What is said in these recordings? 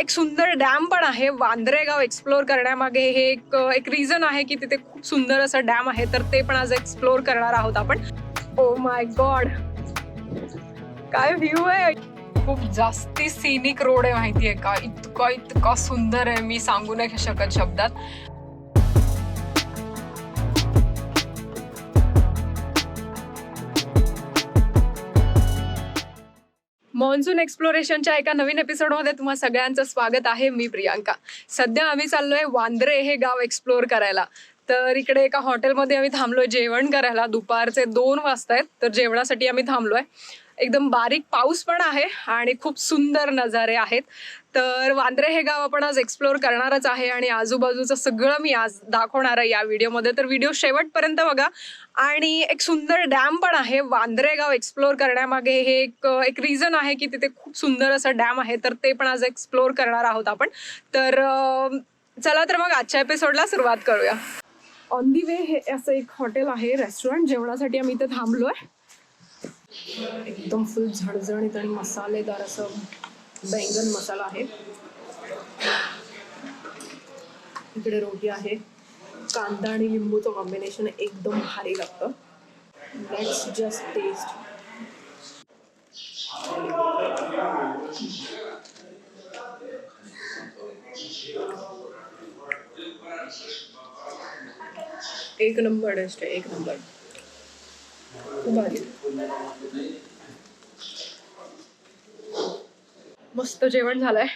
एक सुंदर डॅम पण आहे. वांद्रे गाव एक्सप्लोअर करण्यामागे हे एक एक रिझन आहे की तिथे खूप सुंदर असं डॅम आहे. तर ते पण आज एक्सप्लोअर करणार आहोत आपण. ओ माय गॉड काय व्ह्यू आहे? खूप जास्ती सिनिक रोड आहे माहितीये का? इतका इतका सुंदर आहे. मी सांगू नाही शकत शब्दात. मॉन्सून एक्सप्लोरेशनच्या एका नवीन एपिसोडमध्ये तुम्हा सगळ्यांचं स्वागत आहे मी प्रियांका. सध्या आम्ही चाललोय वांद्रे हे गाव एक्सप्लोअर करायला. तर इकडे एका हॉटेलमध्ये आम्ही थांबलोय जेवण करायला. दुपारचे दोन वाजतायत आहेत तर जेवणासाठी आम्ही थांबलोय. एकदम बारीक पाऊस पण आहे आणि खूप सुंदर नजारे आहेत. तर वांद्रे हे गाव आपण आज एक्सप्लोअर करणारच आहे आणि आजूबाजूचं सगळं मी आज दाखवणार आहे या व्हिडिओमध्ये तर व्हिडिओ शेवटपर्यंत बघा. आणि एक सुंदर डॅम पण आहे. वांद्रे गाव एक्सप्लोअर करण्यामागे हे एक एक रिझन आहे की तिथे खूप सुंदर असं डॅम आहे. तर ते पण आज एक्सप्लोअर करणार आहोत आपण. तर चला तर मग आजच्या एपिसोडला सुरुवात करूया. ऑन दी वे हे असं एक हॉटेल आहे रेस्टॉरंट जेवणासाठी आम्ही इथे आहे एकदम फुल झणझणीत आणि मसालेदार असं बैंगन मसाला आहे. इकडे रोटी आहे. कांदा आणि लिंबूचं कॉम्बिनेशन एकदम भारी लागतं. लेट्स जस्ट टेस्ट एक नंबर टेस्ट आहे एक नंबर. मस्त जेवण झालंय.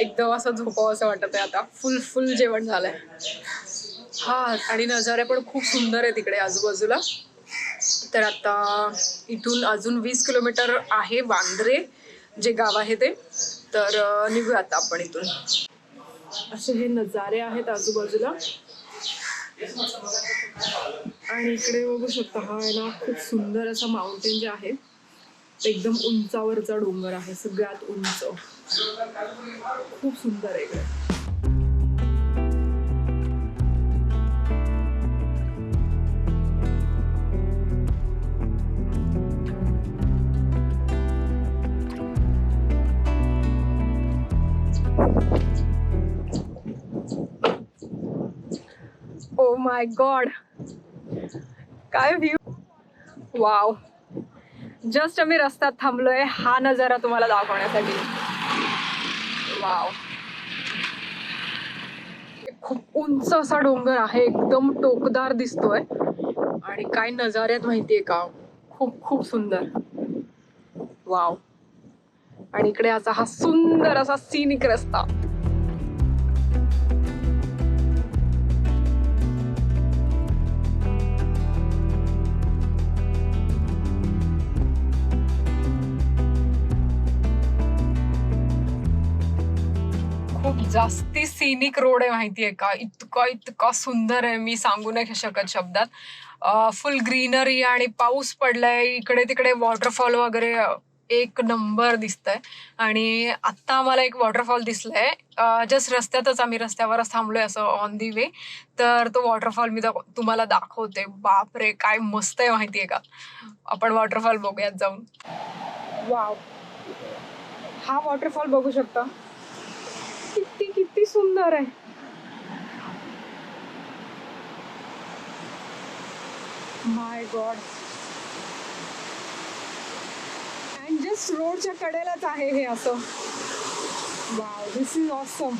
एकदम असं झोपावं असं वाटत आहे आता. फुल फुल जेवण झालंय. हा आणि नजारे पण खूप सुंदर आहे तिकडे आजूबाजूला. तर आता इथून अजून वीस किलोमीटर आहे वांद्रे जे गाव आहे ते. तर निघूया आता आपण इथून. असे हे नजारे आहेत आजूबाजूला. आणि इकडे बघू शकता हा आहे ना खूप सुंदर असा माउंटेन जे आहे एकदम उंचावरचा डोंगर आहे सगळ्यात उंच. खूप सुंदर आहे इकडे. ओ माय गॉड काय व्ह्यू वाव जस्ट आम्ही रस्त्यात थांबलोय हा नजारा तुम्हाला दाखवण्यासाठी. वाव खूप उंच असा डोंगर आहे एकदम टोकदार दिसतोय. आणि काय नजारे आहेत माहितीये का? खूप खूप सुंदर. वाव आणि इकडे असा हा सुंदर असा सिनिक रस्ता. जास्ती सिनिक रोड आहे माहितीये का? इतका इतका सुंदर आहे. मी सांगू नाही शकत शब्दात. फुल ग्रीनरी आणि पाऊस पडलाय. इकडे तिकडे वॉटरफॉल वगैरे एक नंबर दिसतंय. आणि आत्ता आम्हाला एक वॉटरफॉल दिसलाय. जस्ट रस्त्यातच आम्ही रस्त्यावरच थांबलोय असं ऑन दी वे तर तो वॉटरफॉल मी तुम्हाला दाखवते. बापरे! काय मस्त आहे माहिती आहे का? आपण वॉटरफॉल बघूयात जाऊन. वाव हा वॉटरफॉल बघू शकता. किती सुंदर आहे. माय गॉड अँड जस्ट रोडच्या कडेलाच आहे हे असं. वाव दिस इज ऑसम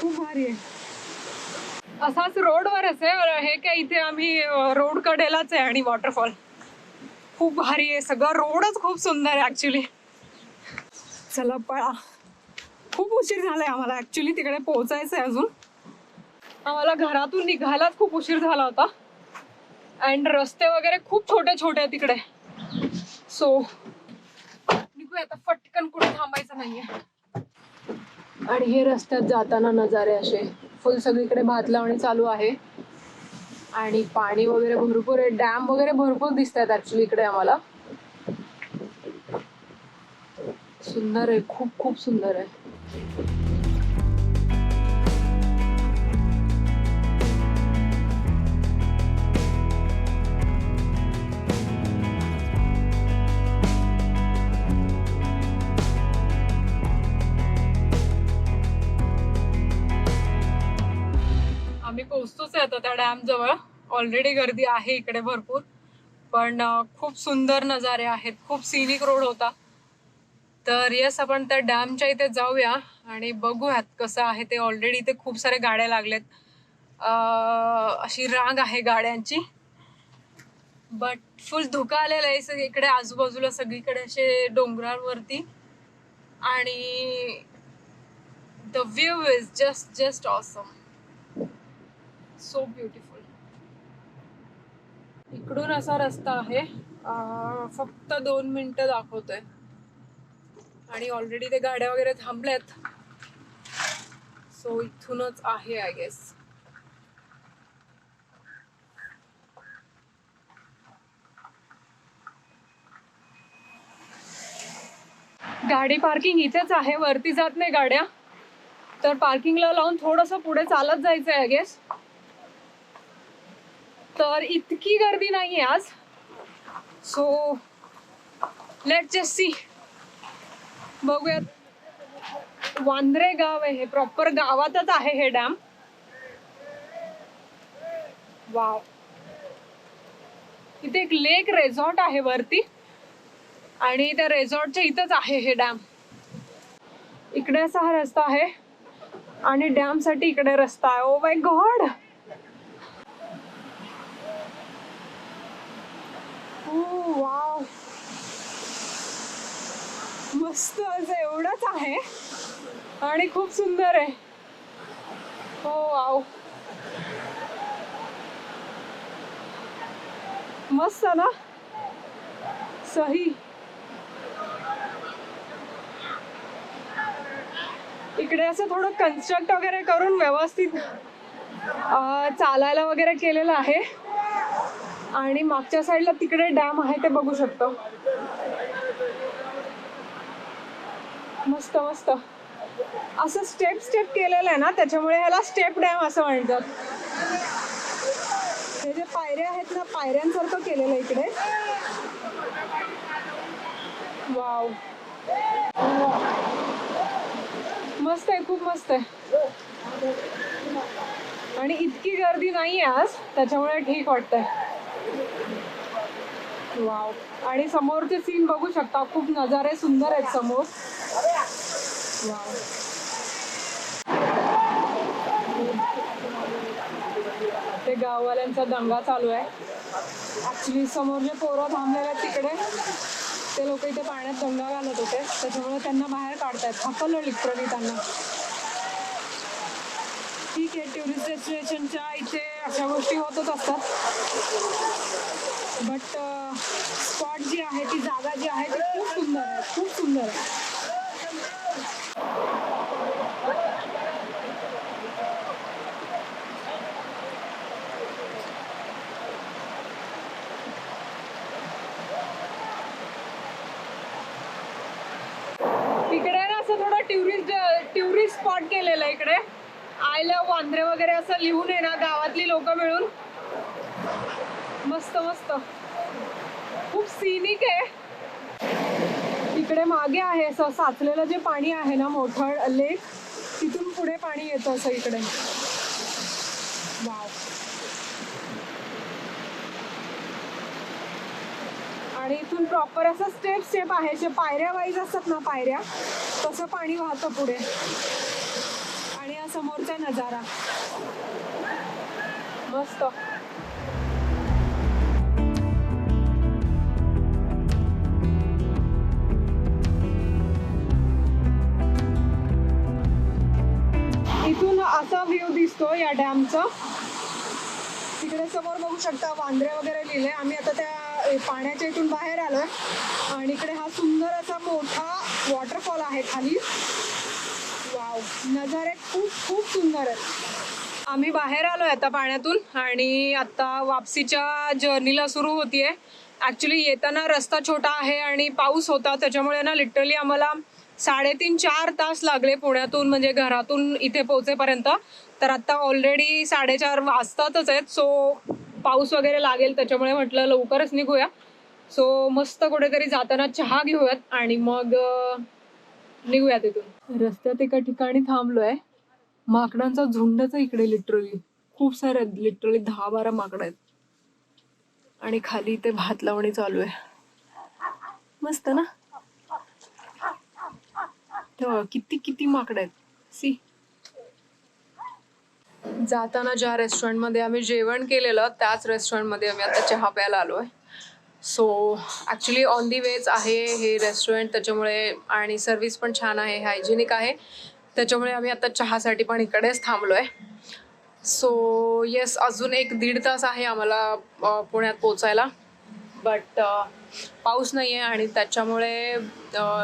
खूप भारी आहे. असाच रोडवरच आहे हे काय इथे आम्ही रोड कडेलाच आहे आणि वॉटरफॉल खूप भारी आहे. सगळं रोडच खूप सुंदर आहे ॲक्च्युली चला पळा. खूप उशीर झालाय आम्हाला. ऍक्च्युली तिकडे पोहोचायचं आहे अजून. आम्हाला घरातून निघायलाच खूप उशीर झाला होता. अँड रस्ते वगैरे खूप छोटे छोटे आहेत तिकडे. सो निघूया आता. फटकन कुठे थांबायचं नाहीये. आणि हे रस्त्यात जाताना नजारे असे. फुल सगळीकडे भात लावणी चालू आहे. आणि पाणी वगैरे भरपूर आहे. डॅम वगैरे भरपूर दिसत आहेत ऍक्च्युली इकडे आम्हाला. सुंदर आहे. खूप खूप सुंदर आहे. आम्ही पोहोचतोच आहे आता त्या डॅम जवळ. ऑलरेडी गर्दी आहे इकडे भरपूर. पण खूप सुंदर नजारे आहेत. खूप सिनिक रोड होता. तर येस आपण त्या डॅमच्या इथे जाऊया आणि बघूयात कसं आहे ते. ऑलरेडी इथे खूप साऱ्या गाड्या लागल्यात अशी रांग आहे गाड्यांची. बट फुल धुका आलेला आहे इकडे आजूबाजूला सगळीकडे असे डोंगरांवरती. आणि the view is just just awesome so beautiful इकडून असा रस्ता आहे. फक्त दोन मिनिटं दाखवतोय. आणि ऑलरेडी ते गाड्या वगैरे थांबल्यात. सो इथूनच आहे आय गेस गाडी पार्किंग इथेच आहे वरती जात नाही गाड्या. तर पार्किंगला लावून थोडस पुढे चालत जायचंय आय गेस तर इतकी गर्दी नाहीये आज. सो लेट जस्ट सी बघूयात. वांद्रे गाव आहे हे प्रॉपर गावातच आहे हे डॅम वाव इथे एक लेक रेझॉर्ट आहे वरती. आणि त्या रेझॉर्टच्या इथंच आहे हे डॅम इकडे असा हा रस्ता आहे. आणि डॅमसाठी इकडे रस्ता आहे. ओ माय गॉड वाव मस्त असं एवढंच आहे. आणि खूप सुंदर आहे. हो आव मस्त ना? सही. इकडे असं थोडं कन्स्ट्रक्ट वगैरे करून व्यवस्थित चालायला वगैरे केलेलं आहे. आणि मागच्या साईडला तिकडे डॅम आहे ते बघू शकतो. मस्त मस्त. असं स्टेप स्टेप केलेलं आहे ना त्याच्यामुळे ह्याला स्टेप डॅम असं म्हणतात. हे जे पायऱ्या आहेत ना पायऱ्यांसारखं केलेलं आहे इकडे. वाव मस्त आहे खूप मस्त आहे. आणि इतकी गर्दी नाही आहे आज त्याच्यामुळे ठीक वाटतंय. वाव. आणि समोरचे सीन बघू शकता. खूप नजारे सुंदर आहेत समोर. वाव. ते गाववाल्यांचा दंगा चालू आहे. ऍक्च्युली समोर जे पोरं थांबलेले आहेत तिकडे. ते लोक इथे पाण्यात दंगा घालत होते. त्याच्यामुळे त्यांना बाहेर काढतायत. हकललं लिटरली त्यांना. ठीक आहे टुरिस्ट डेस्टिनेशनच्या इथे अशा गोष्टी होतच असतात. बट स्पॉट जी आहे ती जागा जी आहे ती खूप सुंदर आहे खूप सुंदर आहे. इकडे ना असं थोडं टुरिस्ट टुरिस्ट स्पॉट केलेलं आहे इकडे. आय लव वांद्रे वगैरे असं लिहून आहे ना गावातली लोक मिळून. मस्त मस्त. खूप सिनिक आहे. इकडे मागे आहे असं साचलेलं जे पाणी आहे ना मोठं लेक तिथून पुढे पाणी येतं असं इकडे. वाव आणि इथून प्रॉपर असं स्टेप स्टेप आहे जे पायऱ्या वाईज असतात ना पायऱ्या तसं पाणी वाहतं पुढे. समोरचा नजारा. मस्त. इथून असा व्ह्यू दिसतो या डॅमचा. तिकडे समोर बघू शकता वांद्रे वगैरे लिहिले आम्ही आता त्या पाण्याच्या इथून बाहेर आलोय. आणि इकडे हा सुंदर असा मोठा वॉटरफॉल आहे खाली. नजारे खूप खूप सुंदर आहेत. आम्ही बाहेर आलो आहे आता पाण्यातून आणि आता वापसीच्या जर्नीला सुरू होतीये. ऍक्च्युली येताना रस्ता छोटा आहे आणि पाऊस होता त्याच्यामुळे ना लिटरली आम्हाला साडेतीन चार तास लागले पुण्यातून म्हणजे घरातून इथे पोहोचेपर्यंत. तर आता ऑलरेडी साडेचार वाजतातच आहेत सो पाऊस वगैरे लागेल त्याच्यामुळे म्हटलं लवकरच निघूया. सो मस्त कुठेतरी जाताना चहा घेऊयात आणि मग निघूया तिथून रस्त्यात एका ठिकाणी थांबलोय. माकडांचा झुंडच इकडे लिटरली खूप सारे आहेत लिटरली दहा बारा माकडं आहेत. आणि खाली ते भात लावणी चालू आहे. मस्त ना? तेव्हा किती किती माकडं आहेत? सी. जाताना ज्या रेस्टॉरंटमध्ये आम्ही जेवण केलेलं त्याच रेस्टॉरंटमध्ये आम्ही आता चहा प्यायला आलो आहे so actually on the way आहे हे रेस्टॉरंट त्याच्यामुळे आणि सर्विस पण छान आहे हायजेनिक आहे. त्याच्यामुळे आम्ही आता चहासाठी पण इकडेच थांबलो आहे सो येस अजून एक दीड तास आहे आम्हाला पुण्यात पोचायला बट पाऊस नाही आहे आणि त्याच्यामुळे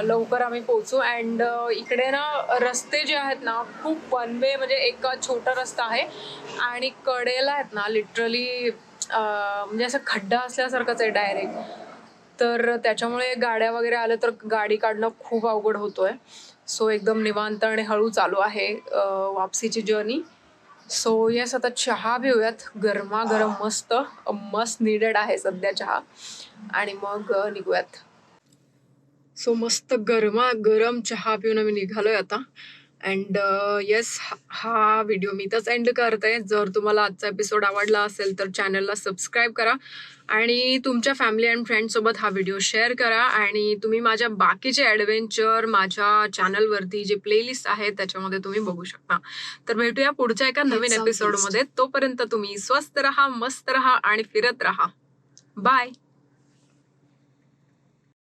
लवकर आम्ही पोचू अँड इकडे ना रस्ते जे आहेत ना खूप वन वे म्हणजे एक छोटा रस्ता आहे. आणि कडेला आहेत ना लिटरली म्हणजे असं खड्डा असल्यासारखंच आहे डायरेक्ट तर त्याच्यामुळे गाड्या वगैरे आल्या तर गाडी काढणं खूप अवघड होतोय. सो एकदम निवांत आणि हळू चालू आहे वापसीची जर्नी सो येस आता चहा पिऊयात. गरमागरम मस्त मस्त निडेड आहे सध्या चहा. आणि मग निघूयात. सो मस्त गरमा गरम चहा पिऊन आम्ही निघालोय आता. अँड येस हा व्हिडिओ मी इथंच एंड करते. जर तुम्हाला आजचा एपिसोड आवडला असेल तर चॅनलला सबस्क्राईब करा आणि तुमच्या फॅमिली अँड फ्रेंडसोबत हा व्हिडिओ शेअर करा. आणि तुम्ही माझ्या बाकीचे ॲडव्हेंचर माझ्या चॅनलवरती जे प्लेलिस्ट आहे त्याच्यामध्ये तुम्ही बघू शकता. तर भेटूया पुढच्या एका नवीन. एपिसोडमध्ये तोपर्यंत तुम्ही स्वस्त राहा मस्त राहा आणि फिरत राहा. बाय